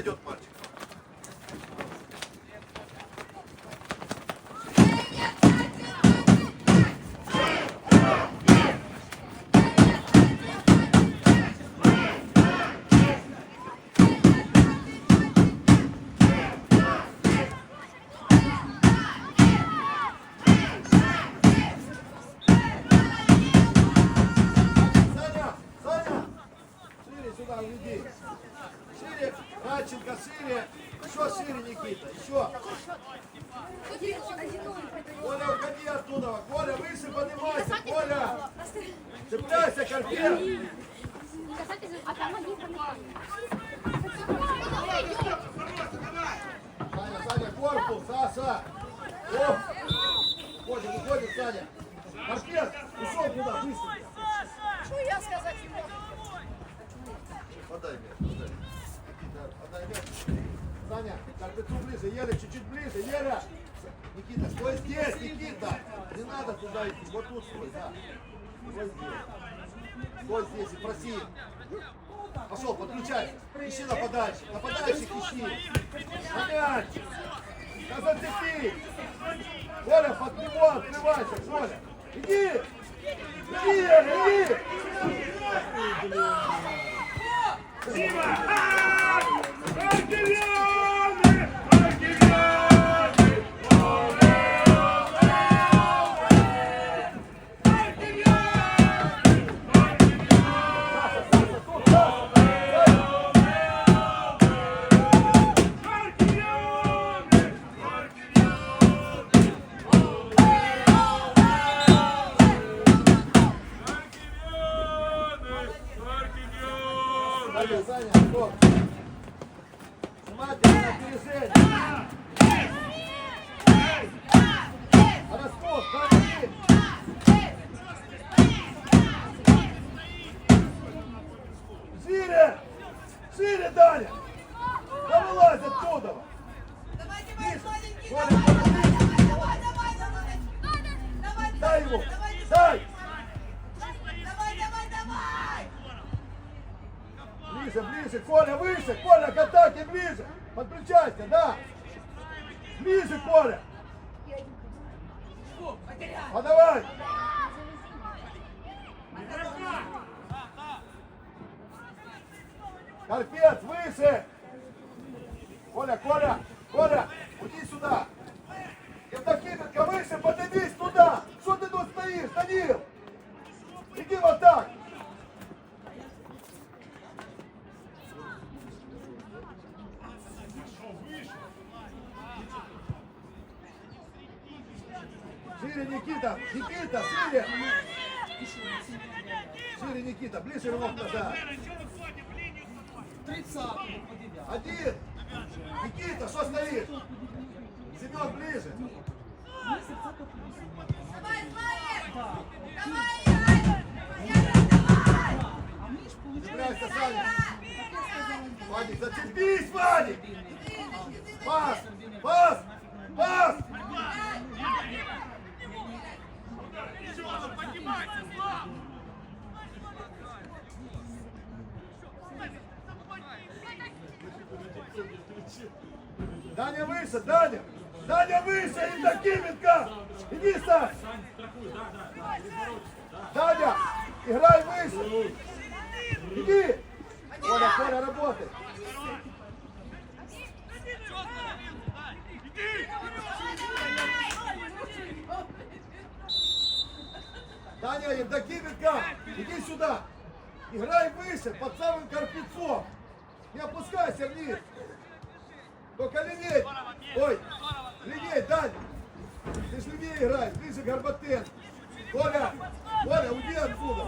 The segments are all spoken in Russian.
идет мальчик. Саша. Оп. Уходим, уходим, Саня. Карпен, ушел куда, быстро. Что я сказать ему? Подай мяч, подай. Никита, подай мяч. Саня, Карпецу ближе, Еля, чуть-чуть ближе, Еля. Никита, стой здесь, Никита. Не надо туда идти, вот тут стой, да. Стой здесь. Стой здесь и проси. Пошел, подключай. Ищи нападающих. Нападающих ищи. На мяч. Да зацепи. Коля, под него открывайся, Коля. Иди. Иди, иди. Аркельяны! Ближе, ближе, Коля, выше! Коля, к атаке, ближе! Подключайся, да! Ближе, Коля! А давай! Карпец, выше! Коля, Коля, Коля, уйди сюда! Евдокименко, выше, поднимись туда! Что ты тут стоишь, Данил? Иди вот так! Шире, Никита! Никита, шире! Шире, Никита, ближе рывок назад! Один! Никита, что стоишь? Семен, ближе! Давай, Славик. Давай. Цепляйся, Саня! Вадик, зацепись, Вадик! Пас! Пас! Пас! Даня выше, Даня! Даня выше, Евдокименко! Иди, Сань! Даня, играй выше! Иди! Коля, Коля, работай! Даня, Евдокименко, иди сюда! Играй выше, под самым карпецом! Не опускайся вниз! Только левей! Ой, левей, Даня! Ты ж левее играешь, ближе Горбатен! Коля, Коля, уйди отсюда!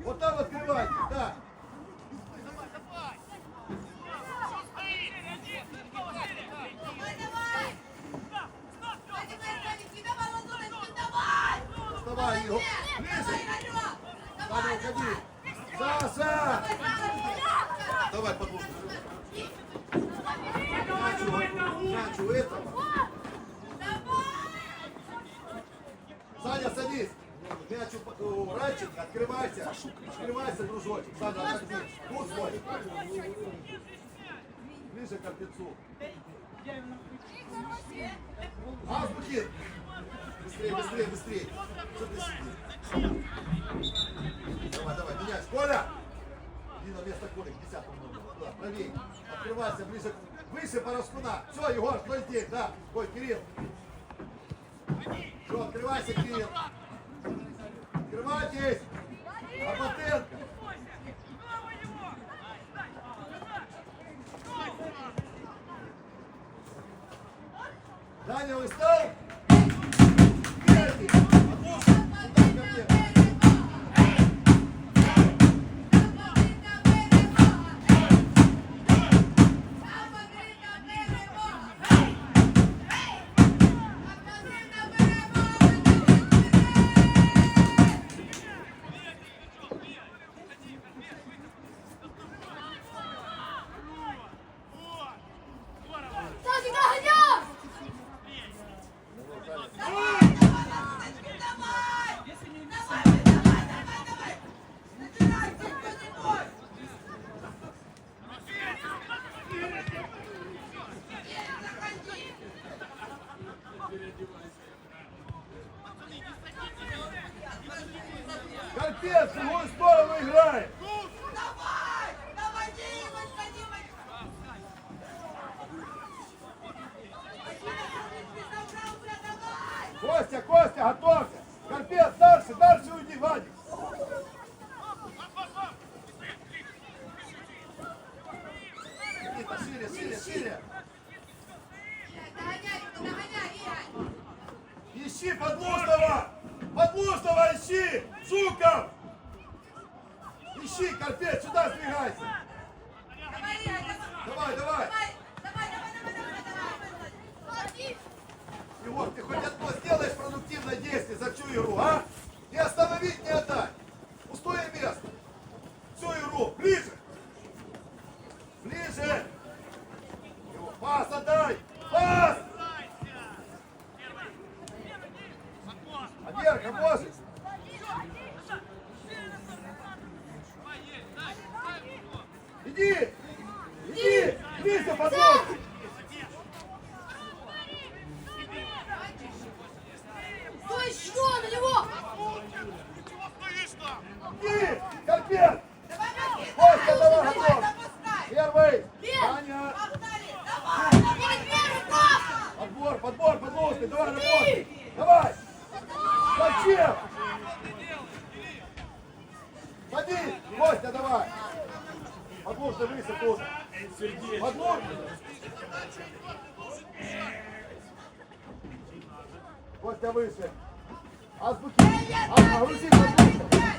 Вот там открывайте, да! Саня, садись. Мяч у Райчик, открывайся. Открывайся, дружочек. Саня, отдохни. Тут свой. Ближе к пиццу. Азбуки. Быстрее, быстрее, быстрее. Что ты сидишь? Давай, давай, меняйся. Коля! Иди на место Коли, к десятому номеру. Да, правее. Открывайся, ближе, выше по раскуна. Все, Егор, стой здесь, да. Ой, Кирилл. Все, открывайся, Кирилл. Открывайтесь. Апотенко. Даня, вы стал? Bak da bu yüzü. Az bu ki. Az bu ki.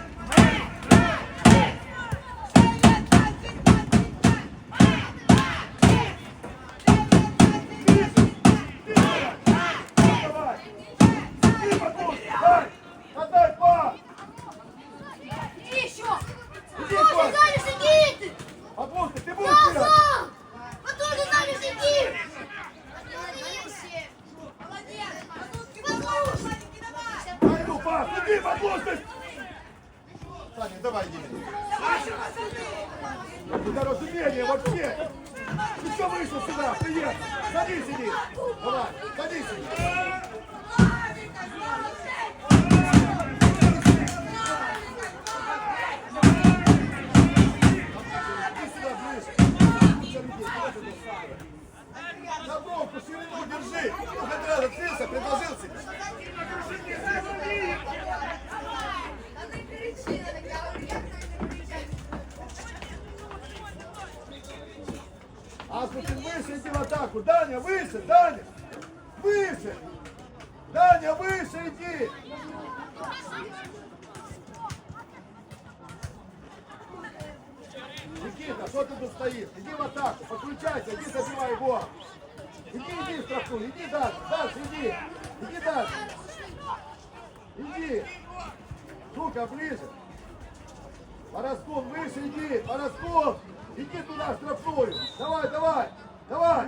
Поросков, выше иди! Поросков! Иди туда, штрафную! Давай, давай! Давай!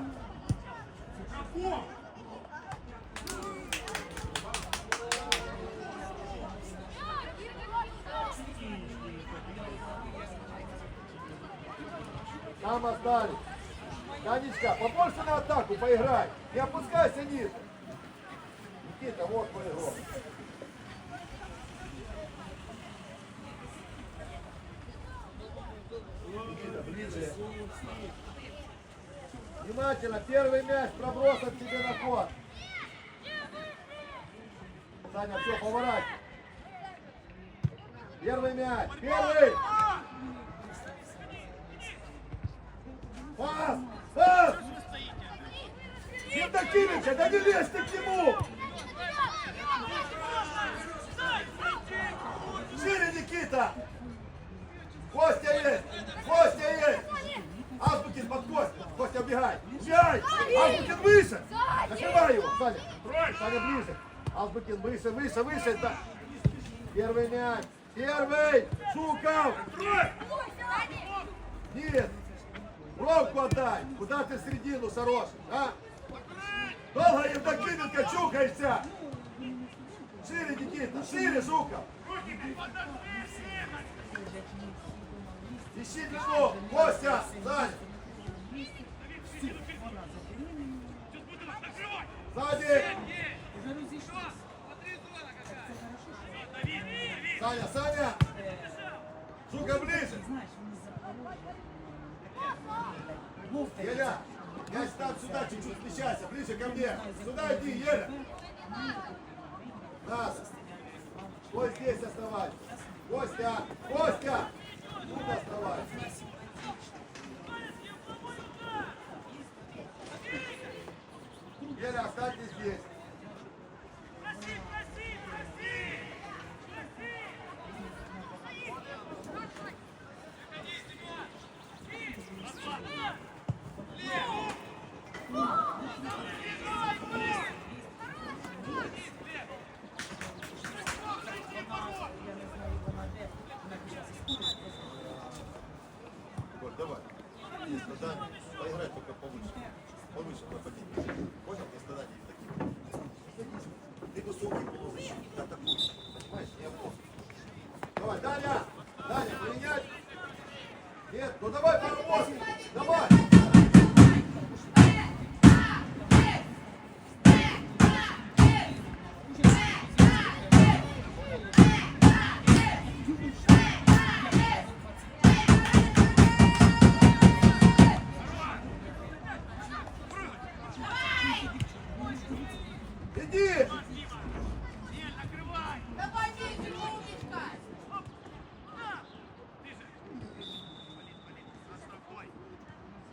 Штрафов! Там остались. Танечка, побольше на атаку поиграй. Не опускайся ниже. Никита, вот мой игрок. Ближе. Внимательно, первый мяч проброс от тебе на ход. Саня, все, поворачивай. Первый мяч, первый! Пас! Пас! Евдокимича, да не лезь ты к нему! Убегай! Убегай! Азбукин выше! Накрывай его! Саня! Саня ближе! Азбукин выше, выше, выше! Да. Первый мяч! Первый! Жуков! Нет! Бровку отдай! Куда ты в середину, Сорош? А? Долго Евдокименко чухаешься! Шире, Никита! Шире, Жуков! Ищи длину! Костя! Сзади! Саня, Саня! Жука ближе! Еля, я там сюда чуть-чуть смещайся, ближе ко мне. Сюда иди, Еля. Нас. Вот здесь оставайся. Костя, Костя.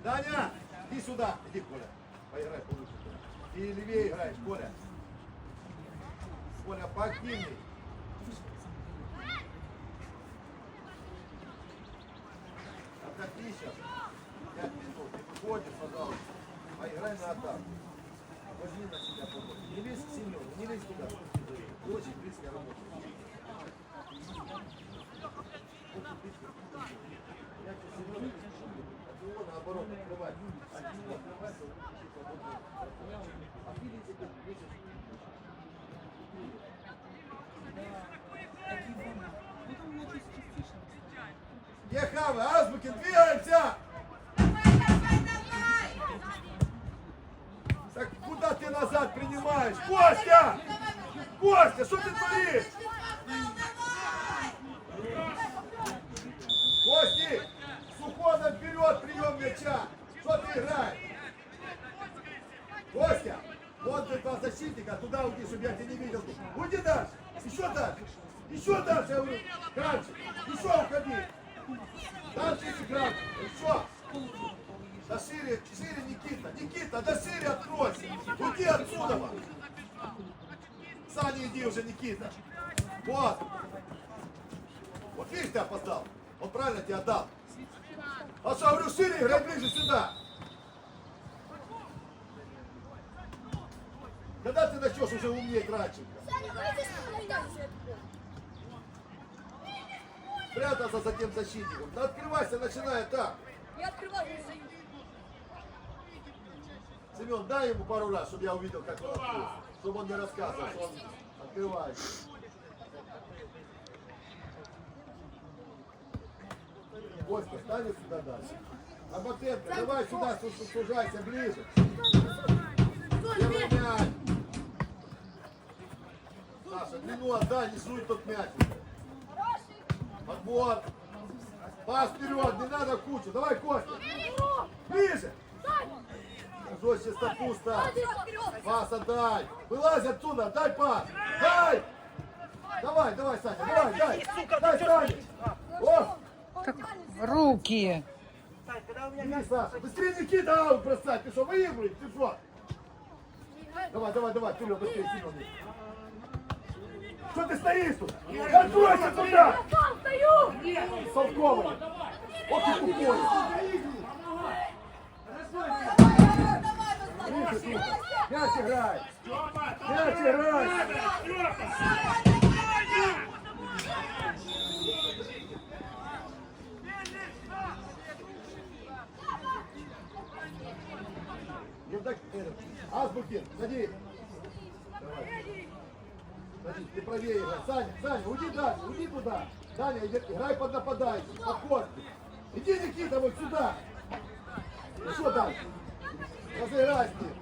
Даня, иди сюда. Иди, Коля. Поиграй повыше. Ты левее играешь, Коля. Коля, поактивней. Отдохни сейчас. Пять минут. Ты выходишь, пожалуйста. Поиграй на атаку. Возьми на себя побольше. Не лезь к Семену, не лезь туда. Очень. Очень близко. Я тебе Семена от него наоборот открывать. От него открывать, ищет свободную пространство. А ты лезешь, лезешь. Ехавы, Азбукин, двигаемся! Так куда ты назад принимаешь? Костя! Костя, что ты творишь? Кости! С уходом вперед прием мяча! Что ты играешь? Костя! Вот ты два защитника, туда уйди, чтобы я тебя не видел. Уйди дальше! Еще дальше! Еще дальше, я говорю! Дальше! Еще уходи! Дальше гранче! Еще! Да шире, шире, Никита! Никита, да шире откройся! Уйди отсюда! Саня, иди уже, Никита! Вот! Вот видишь, ты опоздал. Он правильно тебе отдал. А говорю, шире, играй ближе сюда. Когда ты начнешь уже умнее Кравченко? Спрятался за тем защитником. Да открывайся, начинай так. Я открываю. Семен, дай ему пару раз, чтобы я увидел, как он открыл. Чтобы он не рассказывал, что он открывает. Костя, встань сюда дальше. Аботенко, давай сюда, су- су- сужайся ближе. Мяч. Саша, длину отдай, не суй тот мяч. Подбор. Пас вперед, не надо кучу. Давай, Костя. Ближе. Жестче пусто. Пас отдай. Вылазь отсюда, дай пас. Дай. Давай, давай, Саня, давай, дай. Дай, Саня. О, Так, руки. иди, Саша. Быстрее Никита аут бросать. Ты что, выигрываешь? Ты что? Давай, давай, давай, вперед, быстрее, сильно. Что ты стоишь тут? Откройся туда! Солковый! Вот ты тупой! Мяч играй! Мяч играй! Азбукин, садись! Давай. Садись, ты правее играй. Саня, Саня, уйди дальше, уйди туда. Иди- играй под нападающим, под. Иди, Никита, вот сюда. Ну что дальше? Разыграй с ним.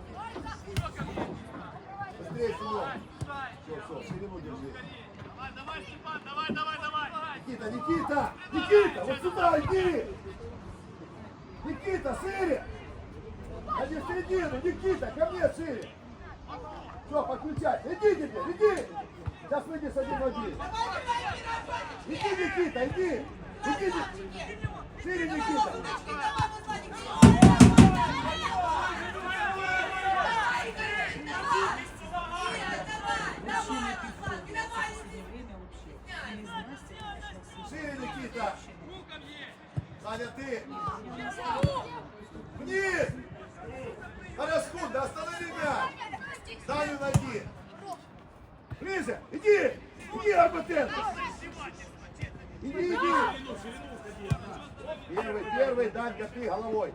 Быстрее, Семен. Все, все, ширину держи. Никита, Никита, Никита, вот сюда иди. Никита, шире. Иди в середину, Никита, ко мне шире. Все, подключай. Иди теперь, иди. Сейчас выйдешь один в один. Иди, Никита, иди. Иди, шире, Никита. Шире, Никита. Саня, ты. Вниз. Параскун, да останови мяч. Саню ноги. Ближе, иди. Иди, Арбатенко. Иди, иди. Первый, первый, Данька, ты головой.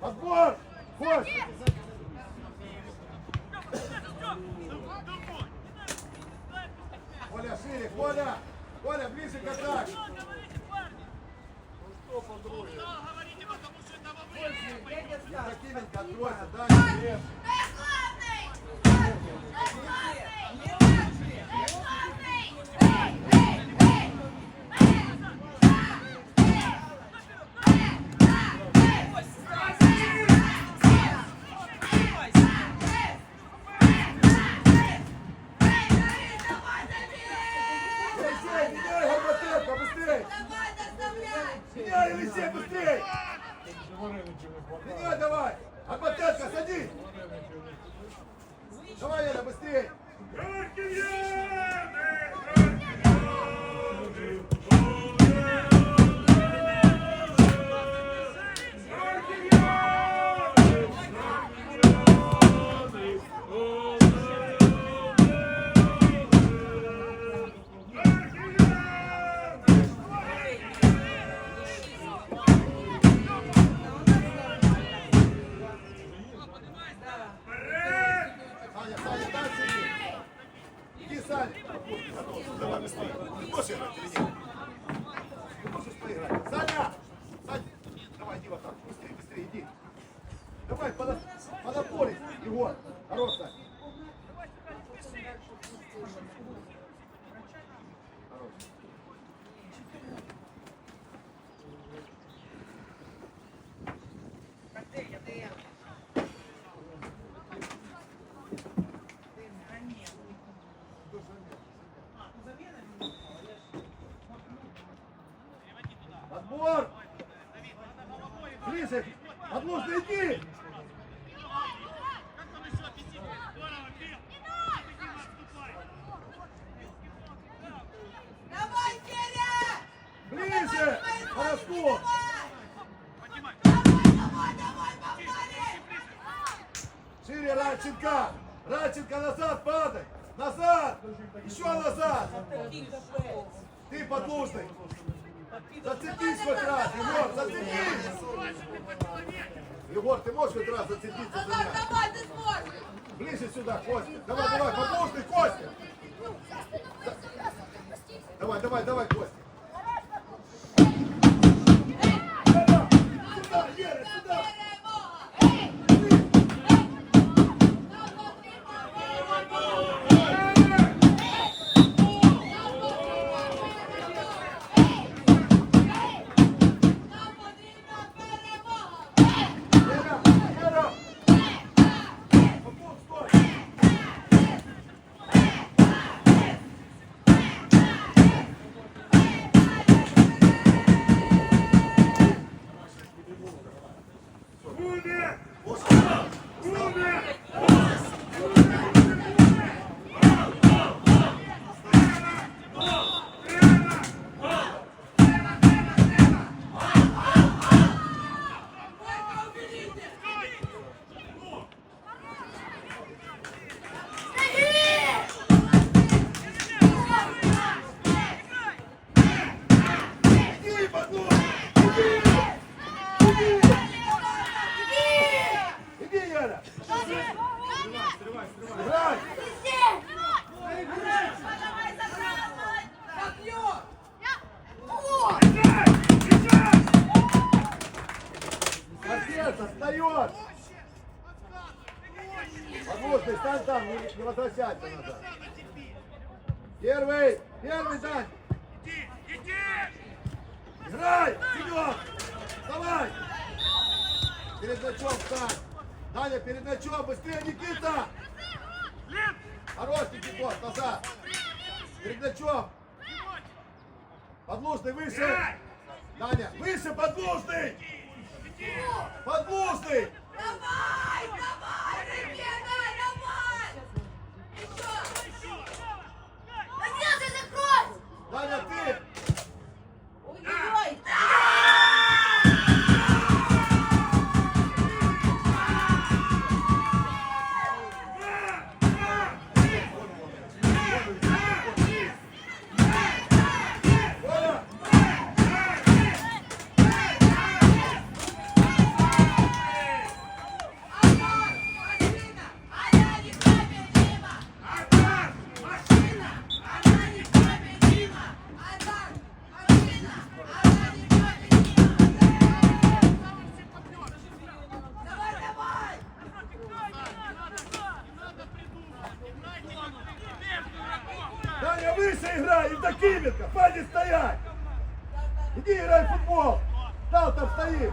Подбор. Кость. Коля, шире, Коля. Коля, ближе к атаке. Евдокименко, откройся, Даня, лев. Елисей, быстрее! Ты можешь играть или нет? Ты можешь поиграть? Саня! Саня! Давай, иди в атаку, быстрее, быстрее, иди! Давай, под, под опорой, Егор! Хорош, Саня! Хорош. Отбор! Ближе! Отлучно иди! Давай, Серя! Ближе! Хорошо! Давай, давай, погнали! Шире, Радченко! Радченко, назад падай! Назад! Еще назад! Ты подложный! Зацепись хоть раз, Егор, зацепись! Егор, ты можешь хоть раз зацепиться Назар, мяч? давай, ты сможешь! Ближе сюда, Костя! Давай, давай, подложный, Костя! Отстает! Послушай, стань там, не, не возвращайся назад. Первый! Первый, Дань! Иди, иди! Играй! Семен! Давай! Перед мячом встань! Даня, перед мячом! Быстрее, Никита! Хорош, Никитос, назад! Перед мячом! Подлужный выше! Даня, выше, подлужный! Подлужный! Выше играй! Евдокименко! Хватит стоять! Иди играй в футбол! Стал там стоит!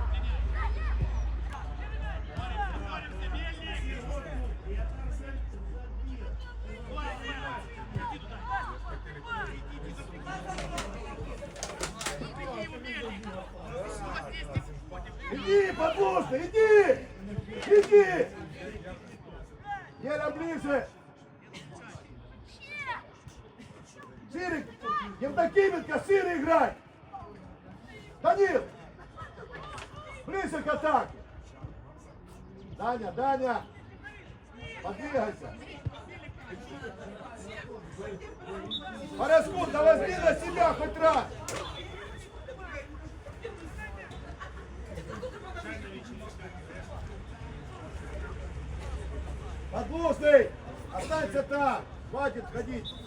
Даня! Подвигайся! Параскут, да возьми на себя хоть раз! Подложный! Останься там! Хватит ходить!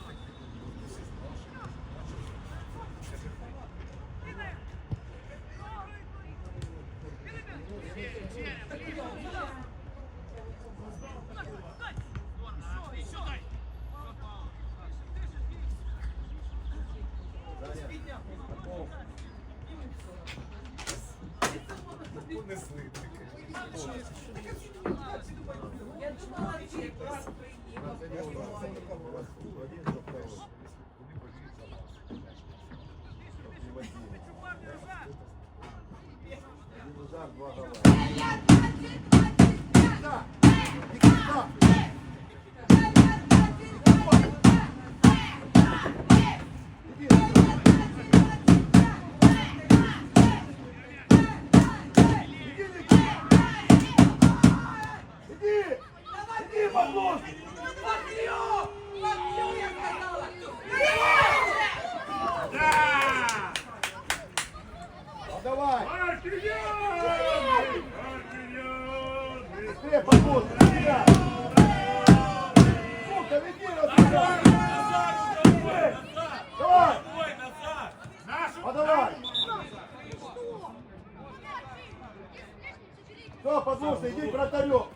Один удар, два гола. Все, подложный, иди к вратарю!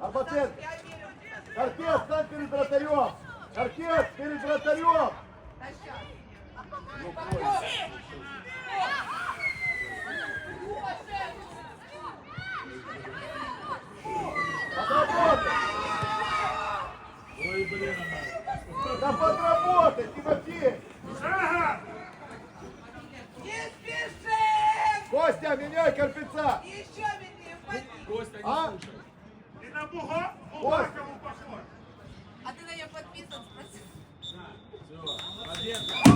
Арбатенко! Карпец, стань перед вратарем! Карпец, перед вратарем! Подработай! Ой, блин, Да подработай, Тимофей! меня, меняй Карпица! И еще виднее, впади! Костя не а? Ты на Буга, Бугакову! А ты на нее подписан, спросил? Да, все, победа!